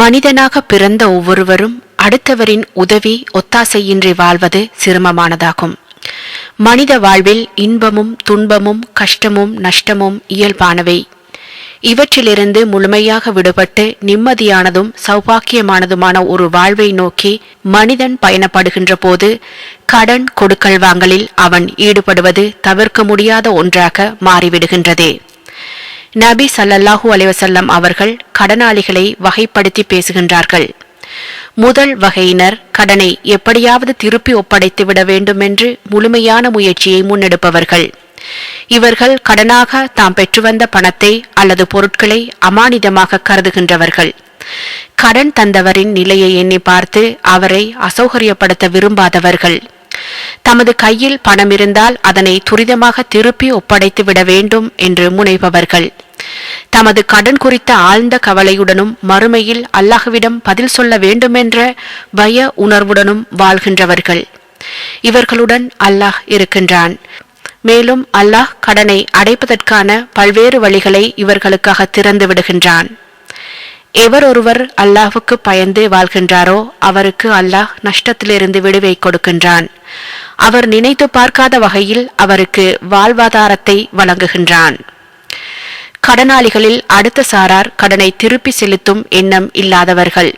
மனிதனாக பிறந்த ஒவ்வொருவரும் அடுத்தவரின் உதவி ஒத்தாசையின்றி வாழ்வது சிரமமானதாகும். மனித வாழ்வில் இன்பமும் துன்பமும் கஷ்டமும் நஷ்டமும் இயல்பானவை. இவற்றிலிருந்து முழுமையாக விடுபட்டு நிம்மதியானதும் சௌபாக்கியமானதுமான ஒரு வாழ்வை நோக்கி மனிதன் பயணப்படுகின்ற போது கடன் கொடுக்கல் வாங்கலில் அவன் ஈடுபடுவது தவிர்க்க முடியாத ஒன்றாக மாறிவிடுகின்றது. நபி சல்லல்லாஹூ அலைவசல்லம் அவர்கள் கடனாளிகளை வகைப்படுத்தி பேசுகின்றார்கள். முதல் வகையினர் கடனை எப்படியாவது திருப்பி ஒப்படைத்து விட வேண்டுமென்று முழுமையான முயற்சியை முன்னெடுப்பவர்கள். இவர்கள் கடனாக தாம் பெற்று வந்த பணத்தை அல்லது பொருட்களை அமானிதமாக கருதுகின்றவர்கள். கடன் தந்தவரின் நிலையை எண்ணி பார்த்து அவரை அசௌகரியப்படுத்த விரும்பாதவர்கள். தமது கையில் பணம் இருந்தால் அதனை துரிதமாக திருப்பி ஒப்படைத்து விட வேண்டும் என்று முனைபவர்கள். தமது கடன் குறித்த ஆழ்ந்த கவலையுடனும் மறுமையில் அல்லாஹுவிடம் பதில் சொல்ல வேண்டுமென்ற பய உணர்வுடனும் வாழ்கின்றவர்கள். இவர்களுடன் அல்லாஹ் இருக்கின்றான். மேலும் அல்லாஹ் கடனை அடைப்பதற்கான பல்வேறு வழிகளை இவர்களுக்காக திறந்து விடுகின்றான். எவர் ஒருவர் அல்லாஹுக்கு பயந்து வாழ்கின்றாரோ அவருக்கு அல்லாஹ் நஷ்டத்திலிருந்து விடுவை கொடுக்கின்றான். அவர் நினைத்து பார்க்காத வகையில் அவருக்கு வாழ்வாதாரத்தை வழங்குகின்றான். கடனாளிகளில் அடுத்த சாரார் கடனை திருப்பி செலுத்தும் எண்ணம் இல்லாதவர்கள்.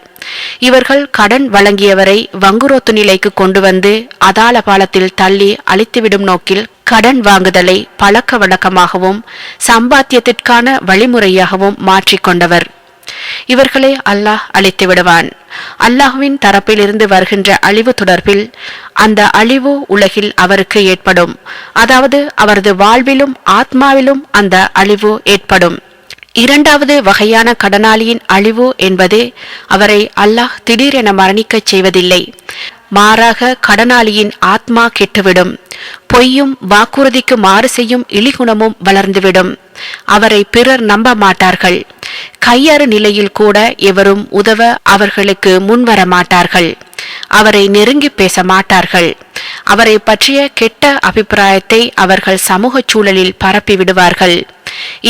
இவர்கள் கடன் வழங்கியவரை வங்குரோத்து நிலைக்கு கொண்டு வந்து அதால பாலத்தில் தள்ளி அழித்துவிடும் நோக்கில் கடன் வாங்குதலை பழக்க வழக்கமாகவும் சம்பாத்தியத்திற்கான வழிமுறையாகவும் மாற்றிக்கொண்டவர். இவர்களை அல்லாஹ் அழைத்து விடுவான். அல்லாஹுவின் தரப்பிலிருந்து வருகின்ற அழிவு தொடர்பில் அந்த அழிவு உலகில் அவருக்கு ஏற்படும். அதாவது அவரது வாழ்விலும் ஆத்மாவிலும் அந்த அழிவு ஏற்படும். இரண்டாவது வகையான கடனாளியின் அழிவு என்பது அவரை அல்லாஹ் திடீரென மரணிக்கச் செய்வதில்லை. மாறாக கடனாளியின் ஆத்மா கெட்டுவிடும். பொய்யும் வாக்குறுதிக்கு மாறு செய்யும் இழிகுணமும் வளர்ந்துவிடும். அவரை பிறர் நம்ப மாட்டார்கள். கையறு நிலையில் கூட எவரும் உதவ அவர்களுக்கு முன்வர மாட்டார்கள் அவரை நெருங்கி பேச மாட்டார்கள் அவரை பற்றிய கெட்ட அபிப்பிராயத்தை அவர்கள் சமூக சூழலில் பரப்பி விடுவார்கள்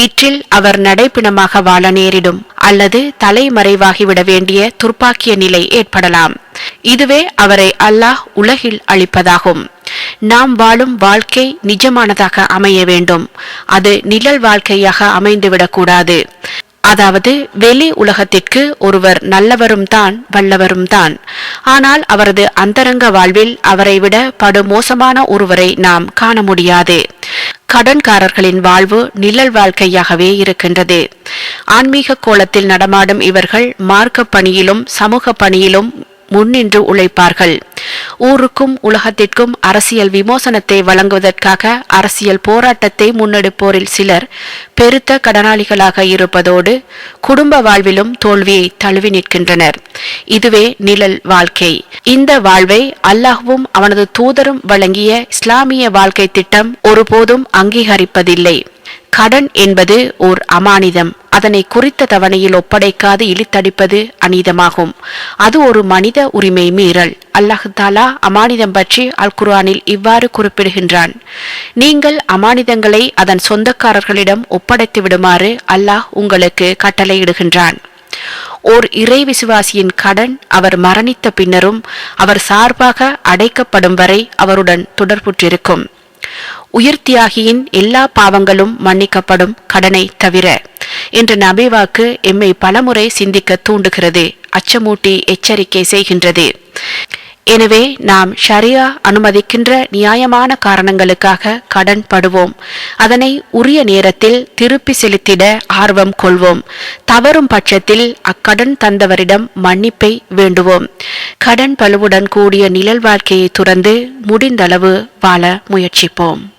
ஈற்றில் அவர் நடைப்பிணமாக வாழ நேரிடும் அல்லது தலைமறைவாகிவிட வேண்டிய துர்ப்பாக்கிய நிலை ஏற்படலாம். இதுவே அவரை அல்லாஹ் உலகில் அளிப்பதாகும். நாம் வாழும் வாழ்க்கை நிஜமானதாக அமைய வேண்டும். அது நிழல் வாழ்க்கையாக அமைந்துவிடக்கூடாது அதாவது வெளி உலகத்திற்கு ஒருவர் நல்லவரும் தான் வல்லவரும் தான். ஆனால் அவரது அந்தரங்க வாழ்வில் அவரை விட படுமோசமான ஒருவரை நாம் காண முடியாது. கடன்காரர்களின் வாழ்வு நிழல் வாழ்க்கையாகவே இருக்கின்றது. ஆன்மீக கோலத்தில் நடமாடும் இவர்கள் மார்க்க பணியிலும் சமூக பணியிலும் முன்னின்று உழைப்பார்கள். ஊருக்கும் உலகத்திற்கும் அரசியல் விமோசனத்தை வழங்குவதற்காக அரசியல் போராட்டத்தை முன்னெடுப்போரில் சிலர் பெருத்த கடனாளிகளாக இருப்பதோடு குடும்ப வாழ்விலும் தோல்வியை தழுவி நிற்கின்றனர். இதுவே நிழல் வாழ்க்கை. இந்த வாழ்வை அல்லாஹ்வும் அவனது தூதரும் வழங்கிய இஸ்லாமிய வாழ்க்கை திட்டம் ஒருபோதும் அங்கீகரிப்பதில்லை. கடன் என்பது ஓர் அமானிதம். அதனை குறித்த தவணையில் ஒப்படைக்காது இழுத்தடிப்பது அநீதமாகும். அது ஒரு மனித உரிமை மீறல். அல்லாஹாலா அமானிதம் பற்றி அல் குர்ஆனில் இவ்வாறு குறிப்பிடுகின்றான். நீங்கள் அமானிதங்களை அதன் சொந்தக்காரர்களிடம் ஒப்படைத்து விடுமாறு அல்லாஹ் உங்களுக்கு கட்டளையிடுகின்றான். ஓர் இறை விசுவாசியின் கடன் அவர் மரணித்த பின்னரும் அவர் சார்பாக அடைக்கப்படும் வரை அவருடன் தொடர்புற்றிருக்கும். உயிர் தியாகியின் எல்லா பாவங்களும் மன்னிக்கப்படும் கடனை தவிர. என்ற நபிவாக்கு எம்மை பலமுறை சிந்திக்க தூண்டுகிறது அச்சமூட்டி எச்சரிக்கை செய்கின்றது. எனவே நாம் ஷரியா அனுமதிக்கின்ற நியாயமான காரணங்களுக்காக கடன் படுவோம். அதனை உரிய நேரத்தில் திருப்பி செலுத்திட ஆர்வம் கொள்வோம். தவறும் பட்சத்தில் அக்கடன் தந்தவரிடம் மன்னிப்பை வேண்டுவோம். கடன் பழுவுடன் கூடிய நிழல் வாழ்க்கையை துறந்து முடிந்தளவு வாழ முயற்சிப்போம்.